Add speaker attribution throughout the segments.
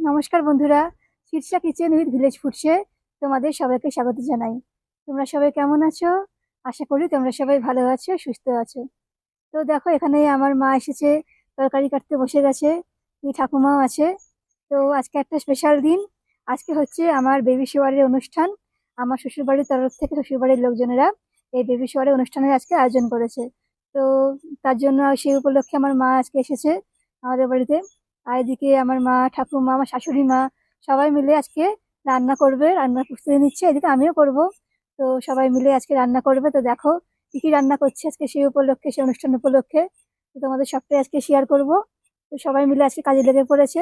Speaker 1: নমস্কার বন্ধুরা, Shirsha kitchen with village ফুডসে তোমাদের সবাইকে স্বাগত জানাই। তোমরা সবাই কেমন আছো? আশা করি তোমরা সবাই ভালো আছো, সুস্থ আছো। তো দেখো, এখানে আমার মা এসেছে, তরকারি কাটতে বসে গেছে ঠাকুমাও আছে। তো আজকে একটা স্পেশাল দিন। আজকে হচ্ছে আমার বেবি shower-এর অনুষ্ঠান। আমার শ্বশুরবাড়ির তরফ থেকে শ্বশুরবাড়ির লোকজনেরা এই বেবি shower-এর অনুষ্ঠানের আজকে আয়োজন করেছে। তো তার জন্য সেই উপলক্ষে আমার মা আজকে এসেছে আমাদের বাড়িতে। আর এদিকে আমার মা ঠাকুমা আমার শাশুড়ি মা সবাই মিলে আজকে রান্না করবে রান্নার প্রস্তুতি নিচ্ছে, এদিকে আমিও করব। তো সবাই মিলে আজকে রান্না করবে। তো দেখো কি কি রান্না করছে আজকে সেই উপলক্ষে, সেই অনুষ্ঠান উপলক্ষে। তো তোমাদের সবটাই আজকে শেয়ার করব। তো সবাই মিলে আজকে কাজে লেগে পড়েছে।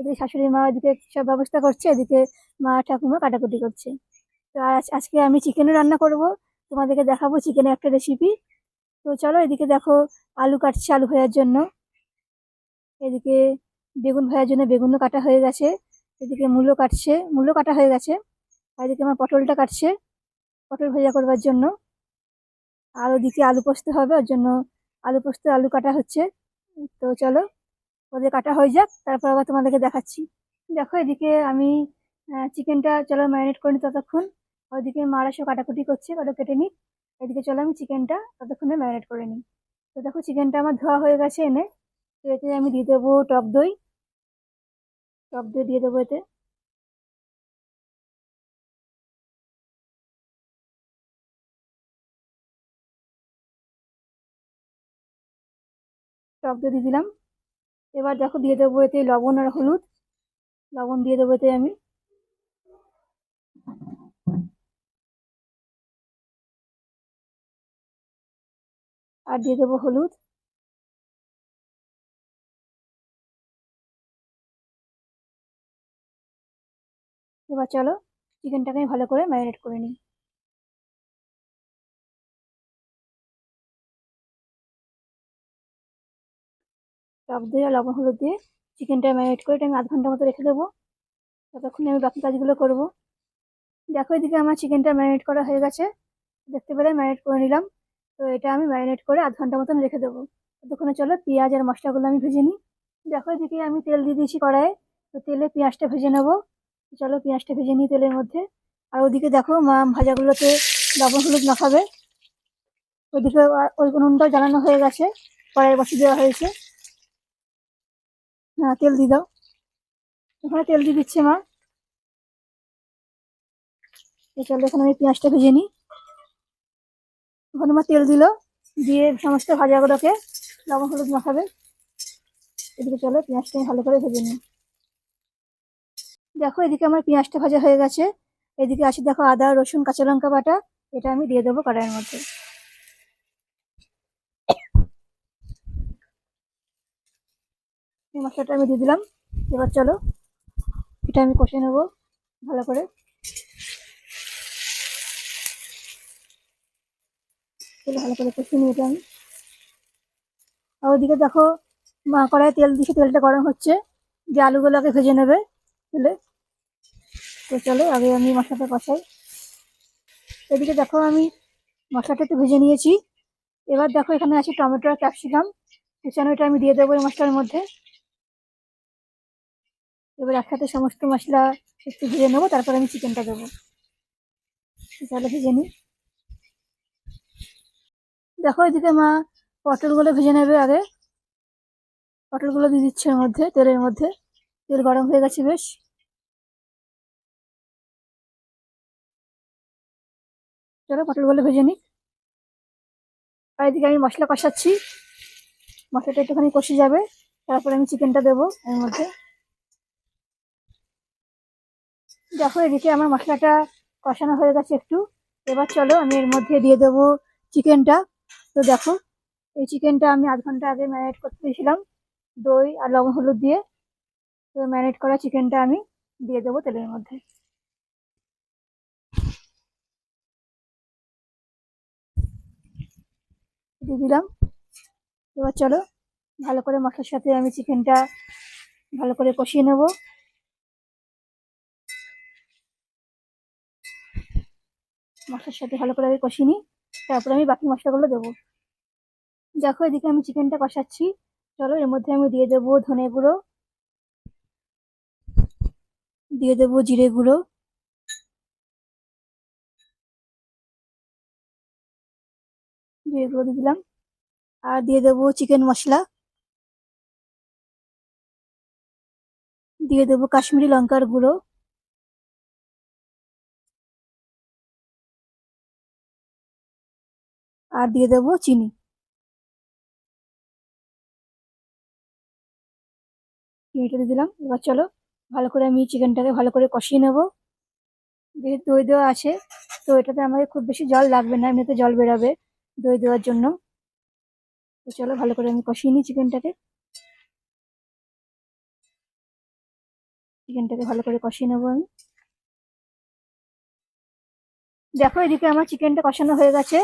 Speaker 1: এদিকে শাশুড়ি মা এদিকে সব ব্যবস্থা করছে, এদিকে মা ঠাকুমা কাটাকুটি করছে। তো আর আজকে আমি চিকেনও রান্না করব। তোমাদেরকে দেখাবো চিকেনের একটা রেসিপি তো চলো এদিকে দেখো আলু কাটছে আলু ভাজার জন্য। এদিকে বেগুন ভাজার জন্য বেগুনও কাটা হয়ে গেছে। এদিকে মূলো কাটছে মূলো কাটা হয়ে গেছে। আর এদিকে আমার পটলটা কাটছে, পটল ভাজা করবার জন্য। আর ওদিকে আলু পোস্ত হবে, ওর জন্য আলু পোস্ত, আলু কাটা হচ্ছে। তো চলো, ওদের কাটা হয়ে যাক, তারপর আবার তোমাদেরকে দেখাচ্ছি। দেখো, এদিকে আমি চিকেনটা চলো ম্যারিনেট করে নিই ততক্ষণ। ওইদিকে মারা সব কাটাকুটি করছে, ওটা কেটে নিই এদিকে চলো আমি চিকেনটা ততক্ষণে ম্যারিনেট করে নিই। তো দেখো, চিকেনটা আমার ধোয়া হয়ে গেছে এনে। তো এতে আমি দিয়ে দেবো টক দই। টক দই দিয়ে দেবো এতে। টক দিয়ে দিলাম। এবার দেখো দিয়ে দেবো এতে লবণ আর হলুদ। লবণ দিয়ে দেবো এতে আমি। আর দিয়ে দেবো হলুদ। এবার চলো চিকেনটাকে ভালো করে ম্যারিনেট করে নিই। টক দই আর লবণ হলুদ দিয়ে চিকেনটা ম্যারিনেট করে আমি আধ ঘণ্টা মতো রেখে দেবো। ততক্ষণে আমি বাকি কাজগুলো করব। দেখো এদিকে আমার চিকেনটা ম্যারিনেট করা হয়ে গেছে। দেখতে পেলে ম্যারিনেট করে নিলাম। তো এটা আমি ম্যারিনেট করে আধ ঘণ্টা মতন রেখে দেবো। ততক্ষণে চলো পেঁয়াজ আর মশলাগুলো আমি ভেজে নিই। দেখো এদিকে আমি তেল দিয়ে দিয়েছি কড়াইয়ে। তো তেলে পেঁয়াজটা ভেজে নেব। চলো পেঁয়াজটা ভেজে নিই তেলের মধ্যে। আর ওদিকে দেখো মা ভাজাগুলোতে লবণ হলুদ মাখাবে। ওদিকে ওই উনুনটাও জ্বালানো হয়ে গেছে, কড়াই বসিয়ে দেওয়া হয়েছে। হ্যাঁ তেল দিয়ে দাও। ওখানে তেল দিয়ে দিচ্ছে মা। চলো এখানে আমি পেঁয়াজটা ভেজে নিই। ওখানে মা তেল দিল, দিয়ে সমস্ত ভাজাগুলোকে লবণ হলুদ মাখাবে। এদিকে চলো পেঁয়াজটা ভালো করে ভেজে নিই। দেখো, এদিকে আমার পেঁয়াজটা ভাজা হয়ে গেছে। এদিকে আছে, দেখো, আদা, রসুন, কাঁচা লঙ্কা বাটা। এটা আমি দিয়ে দেবো কড়াইয়ের মধ্যে। এই মশলাটা আমি দিয়ে দিলাম। এবার চলো, এটা আমি কষে নেব ভালো করে। ভালো করে কষিয়ে নিই এটা আমি। আর ওদিকে দেখো, মা কড়াই তেল দিছে তেলটা গরম হচ্ছে। যে আলুগুলোকে ভেজে নেবে তেলে তো চলো, আগে আমি মশলাটা কষাই। এদিকে দেখো, আমি মশলাটা একটু ভেজে নিয়েছি। এবার দেখো, এখানে আছে টমেটো আর ক্যাপসিকাম। কুচানো এটা আমি দিয়ে দেবো এই মশলার মধ্যে। এবার একসাথে সমস্ত মশলা একটু ভেজে নেব, তারপর আমি চিকেনটা দেবো। তাহলে ভেজে নিই। দেখো, এদিকে মা পটলগুলো ভেজে নেবে আগে। পটলগুলো দিয়ে দিচ্ছে মধ্যে, তেলের মধ্যে। তেল গরম হয়ে গেছে বেশ। চলো পটলগুলো ভেজে নিই। আর এদিকে আমি মশলা কষাচ্ছি। মশলাটা একটুখানি কষে যাবে। তারপরে আমি চিকেনটা দেবো এর মধ্যে। দেখো, এদিকে আমার মশলাটা কষানো হয়ে গেছে একটু। এবার চলো আমি এর মধ্যে দিয়ে দেবো চিকেনটা। তো দেখো, এই চিকেনটা আমি আধ ঘণ্টা আগে ম্যারিনেট করতে দিয়েছিলাম। দই আর লবণ হলুদ দিয়ে। তো ম্যারিনেট করা চিকেনটা আমি দিয়ে দেবো তেলের মধ্যে। দিয়ে দিলাম। এবার চলো, ভালো করে মশলার সাথে আমি চিকেনটা ভালো করে কষিয়ে নেব। মশলার সাথে ভালো করে আগে কষিয়ে নিই, তারপরে আমি বাকি মশলাগুলো দেবো। দেখো, এদিকে আমি চিকেনটা কষাচ্ছি। চলো, এর মধ্যে আমি দিয়ে দেবো ধনে গুঁড়ো, দিয়ে দেবো জিরে গুঁড়ো গুঁড়ো দিয়ে দিলাম। আর দিয়ে দেবো চিকেন মশলা। দিয়ে দেবো কাশ্মীরি লঙ্কার গুঁড়ো। আর দিয়ে দেবো চিনি। চিনিটা দিয়ে দিলাম। এবার চলো ভালো করে আমি চিকেনটাকে ভালো করে কষিয়ে নেব। যেহেতু দই দেওয়া আছে, তো এটাতে আমাদের খুব বেশি জল লাগবে না, এমনিতে জল বেরাবে। দই দেওয়ার জন্য। তো চলো ভালো করে আমি কষিয়ে নিই চিকেনটাকে। চিকেনটাকে ভালো করে কষিয়ে নেব আমি। দেখো এদিকে আমার চিকেনটা কষানো হয়ে গেছে।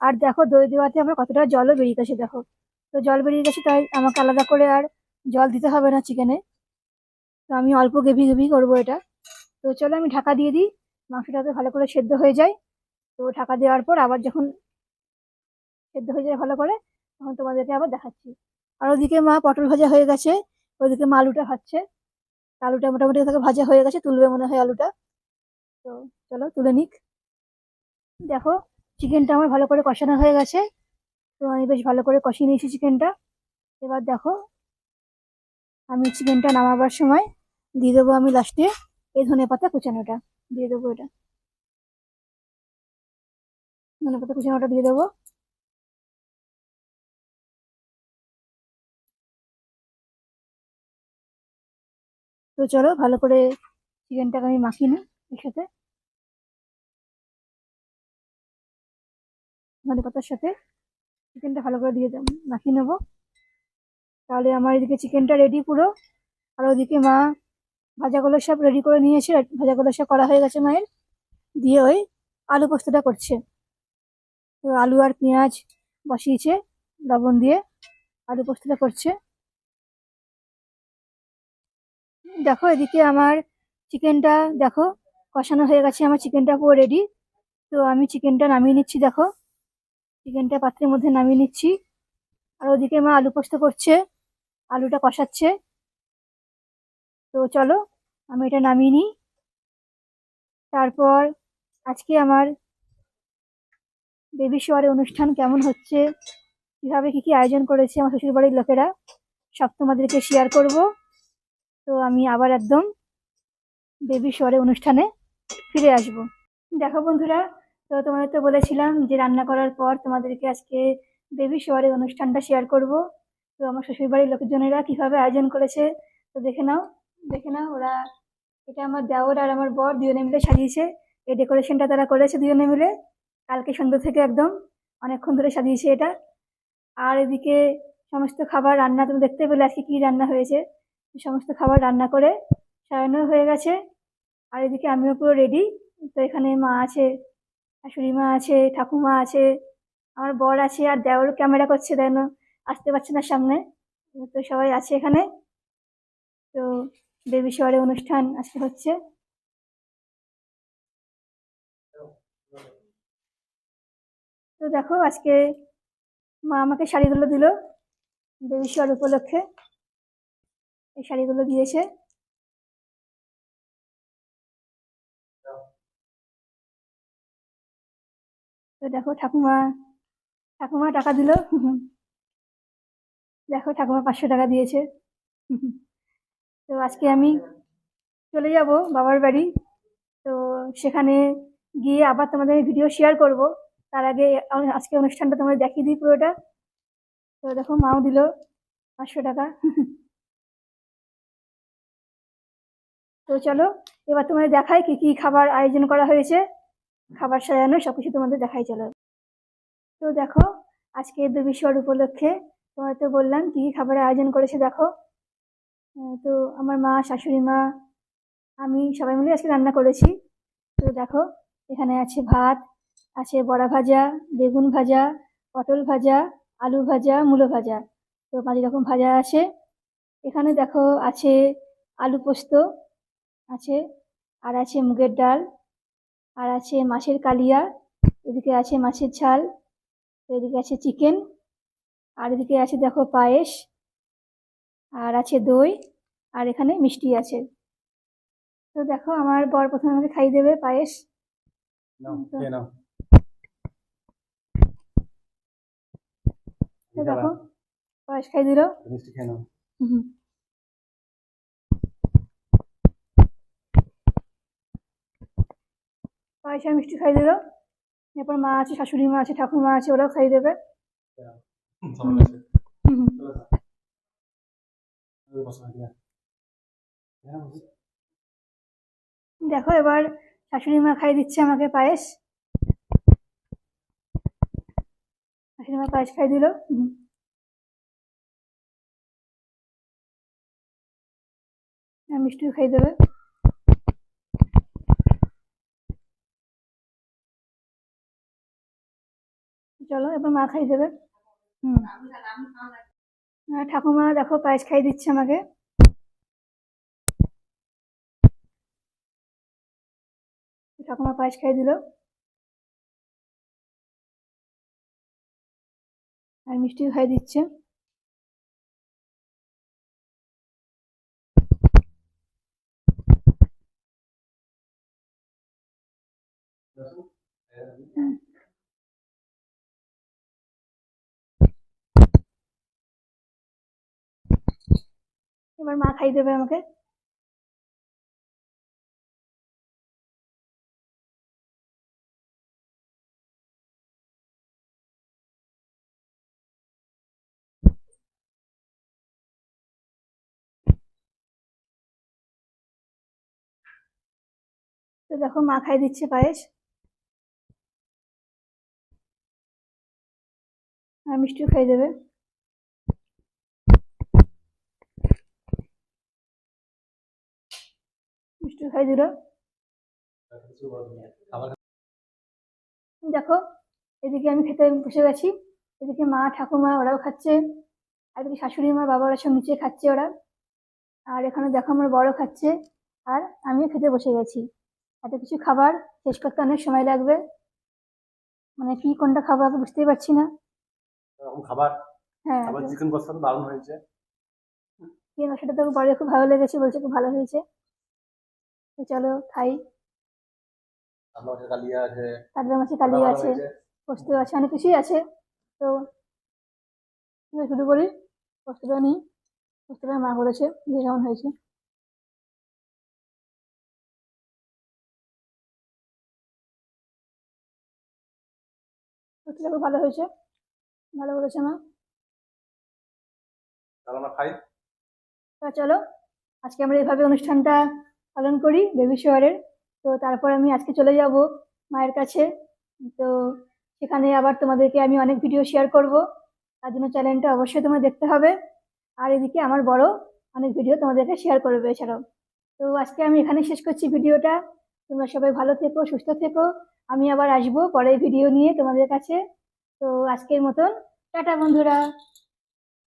Speaker 1: আর দেখো দই দেওয়াতে আমার কতটা জলও বেরিয়ে গেছে, দেখো। তো জল বেরিয়ে গেছে, তাই আমাকে আলাদা করে আর জল দিতে হবে না চিকেনে। তো আমি অল্প গেভি গেভি করব এটা। তো চলো আমি ঢাকা দিয়ে দিই মাংসটাতে ভালো করে সেদ্ধ হয়ে যায়। তো ঢাকা দেওয়ার পর আবার যখন সেদ্ধ হয়ে যায় ভালো করে, তখন তোমাদেরকে আবার দেখাচ্ছি। আর ওদিকে মা পটল ভাজা হয়ে গেছে, ওদিকে মা আলুটা ভাজছে। আলুটা মোটামুটি থেকে ভাজা হয়ে গেছে, তুলবে মনে হয় আলুটা। তো চলো তুলে নিক। দেখো, চিকেনটা আমার ভালো করে কষানো হয়ে গেছে। তো আমি বেশ ভালো করে কষিয়ে নিয়েছি চিকেনটা। এবার দেখো, আমি চিকেনটা নামাবার সময় দিয়ে দেবো আমি লাস্টে এই ধনে পাতা কুচানোটা, দিয়ে দেবো এটা। ধনে পাতা কুচানোটা দিয়ে দেবো। তো চলো ভালো করে চিকেনটাকে আমি মাখিয়ে নিই এর সাথে ধনে পাতার সাথে চিকেনটা ভালো করে দিয়ে মাখিয়ে নেব। তাহলে আমার এদিকে চিকেনটা রেডি পুরো। আর ওদিকে মা ভাজাগুলো সব রেডি করে নিয়েছে। ভাজাগুলো সব করা হয়ে গেছে মায়ের। দিয়ে ওই আলু পোস্তটা করছে। তো আলু আর পেঁয়াজ বসিয়েছে লবণ দিয়ে। আলু পোস্তটা করছে। দেখো এদিকে আমার চিকেনটা দেখো, কষানো হয়ে গেছে, আমার চিকেনটা পুরো রেডি তো আমি চিকেনটা নামিয়ে নিচ্ছি, দেখো। চিকেনটা পাত্রের মধ্যে নামিয়ে নিচ্ছি। আর ওদিকে মা আলু পোস্ত করছে, আলুটা কষাচ্ছে। তো চলো, আমি এটা নামিয়ে নিই। তারপর আজকে আমার বেবি শোয়ারের অনুষ্ঠান কেমন হচ্ছে? কীভাবে কী কী আয়োজন করেছে আমার শ্বশুরবাড়ির লোকেরা? সব তোমাদেরকে শেয়ার করব। তো আমি আবার একদম বেবি শোয়ারের অনুষ্ঠানে ফিরে আসব। দেখো বন্ধুরা, তো তোমাদের তো বলেছিলাম যে রান্না করার পর তোমাদেরকে আজকে বেবি শোয়ারের অনুষ্ঠানটা শেয়ার করব। তো আমার শ্বশুরবাড়ির লোকজনেরা কীভাবে আয়োজন করেছে, তো দেখে নাও দেখে নাও ওরা, এটা আমার দেওর আর আমার বর দুজনে মিলে সাজিয়েছে। এই ডেকোরেশনটা তারা করেছে দুজনে মিলে। কালকে সন্ধ্যা থেকে একদম অনেকক্ষণ ধরে সাজিয়েছে এটা। আর এদিকে সমস্ত খাবার, রান্না তুমি দেখতে পেলে আজকে কী রান্না হয়েছে। সমস্ত খাবার রান্না করে সাজানো হয়ে গেছে। আর এদিকে আমিও পুরো রেডি তো এখানে মা আছে, শাশুড়ি মা আছে, ঠাকুমা আছে, আমার বর আছে, আর দেওয়ারও ক্যামেরা করছে যেন আসতে পারছে না সামনে। তো সবাই আছে এখানে। তো বেবি শহরে অনুষ্ঠান আজকে হচ্ছে। তো দেখো আজকে মা আমাকে শাড়িগুলো দিল বেবি শহর উপলক্ষে। এই শাড়িগুলো দিয়েছে। তো দেখো ঠাকুমা ঠাকুমা টাকা দিল। দেখো ঠাকুমা পাঁচশো টাকা দিয়েছে। তো আজকে আমি চলে যাব বাবার বাড়ি। তো সেখানে গিয়ে আবার তোমাদের ভিডিও শেয়ার করব। তার আগে আজকে অনুষ্ঠানটা তোমাদের দেখিয়ে দিই পুরোটা। তো দেখো মাও দিল পাঁচশো টাকা। তো চলো, এবার তোমাদের দেখাই কি কি খাবার আয়োজন করা হয়েছে। খাবার সাজানো সব কিছু তোমাদের দেখাই, চলো। তো দেখো, আজকে বেবি শোয়ার উপলক্ষে তোমাদের তো বললাম কি কি খাবারের আয়োজন করেছে, দেখো। তো আমার মা, শাশুড়ি মা, আমি সবাই মিলে আজকে রান্না করেছি। তো দেখো, এখানে আছে ভাত, আছে বড়া ভাজা, বেগুন ভাজা, পটল ভাজা, আলু ভাজা, মূলো ভাজা। তো পাঁচ রকম ভাজা আছে। এখানে দেখো, আছে আলু পোস্ত আছে আর আছে মুগের ডাল আর আছে মাছের কালিয়া এদিকে আছে মাছের ঝাল এদিকে আছে চিকেন আর এদিকে আছে দেখো পায়েস আর আছে দই আর এখানে মিষ্টি আছে। তো দেখো আমার বর প্রথমে আমাকে খাইয়ে দেবে পায়েস। দেখো পায়েস খাইয়ে দিল।
Speaker 2: মিষ্টি খেয়ে নাও।
Speaker 1: হুম। পায়েস মিষ্টি খাইয়ে দিল। এরপর মা আছে শাশুড়ি মা আছে ঠাকুমা আছে ওরাও খাইয়ে দেবে।
Speaker 2: হ্যাঁ।
Speaker 1: দেখো এবার শাশুড়ি মা খাইয়ে দিচ্ছে আমাকে পায়েস। শাশুড়ি মা পায়েস খাইয়ে দিল। মিষ্টিও খাইয়ে দেবে। চলো, এবার মা খাই দেবে। হুম। ঠাকুমা দেখো, পায়েস খাই দিচ্ছে আমাকে। ঠাকুমা পায়েস খাই দিল। আর মিষ্টিও খাই দিচ্ছে। এবার মা খাইয়ে দেবে আমাকে? তো দেখো মা খাইয়ে দিচ্ছে পায়েস। আর মিষ্টিও খাইয়ে দেবে। দিল দেখো এদিকে আমি খেতে বসে গেছি। এদিকে মা ঠাকুমা ওরাও খাচ্ছে। আর এদিকে শাশুড়ি মা বাবা ওরা সব নিচে খাচ্ছে ওরা। আর এখানে দেখো আমার বড় খাচ্ছে। আর আমিও খেতে বসে গেছি। এত কিছু খাবার শেষ করতে অনেক সময় লাগবে। মানে কি কোনটা খাব বুঝতেই পারছি না।
Speaker 2: খাবার
Speaker 1: হ্যাঁ
Speaker 2: চিকেন কষা দারুণ হয়েছে।
Speaker 1: সেটা তো বড় খুব ভালো লেগেছে বলছে খুব ভালো হয়েছে। তো চলো খাই। কাতলা মাছের কালিয়া আছে। পোস্ত আছে অনেক কিছুই আছে। তো শুরু করি। পোস্তটা নিই পোস্তটা মা বলেছে যে কেমন হয়েছে? পোস্তটা খুব ভালো হয়েছে। ভালো বলেছে মা। চলো আজকে আমরা এইভাবে অনুষ্ঠানটা পালন করি বেবি শোয়ারের তো তারপর আমি আজকে চলে যাব মায়ের কাছে। তো সেখানে আবার তোমাদেরকে আমি অনেক ভিডিও শেয়ার করব। তার জন্য চ্যানেলটা অবশ্যই তোমার দেখতে হবে। আর এদিকে আমার বড় অনেক ভিডিও তোমাদেরকে শেয়ার করবে এছাড়াও। তো আজকে আমি এখানে শেষ করছি ভিডিওটা তোমরা সবাই ভালো থেকো, সুস্থ থেকো। আমি আবার আসব পরের ভিডিও নিয়ে তোমাদের কাছে। তো আজকের মতন, টাটা বন্ধুরা।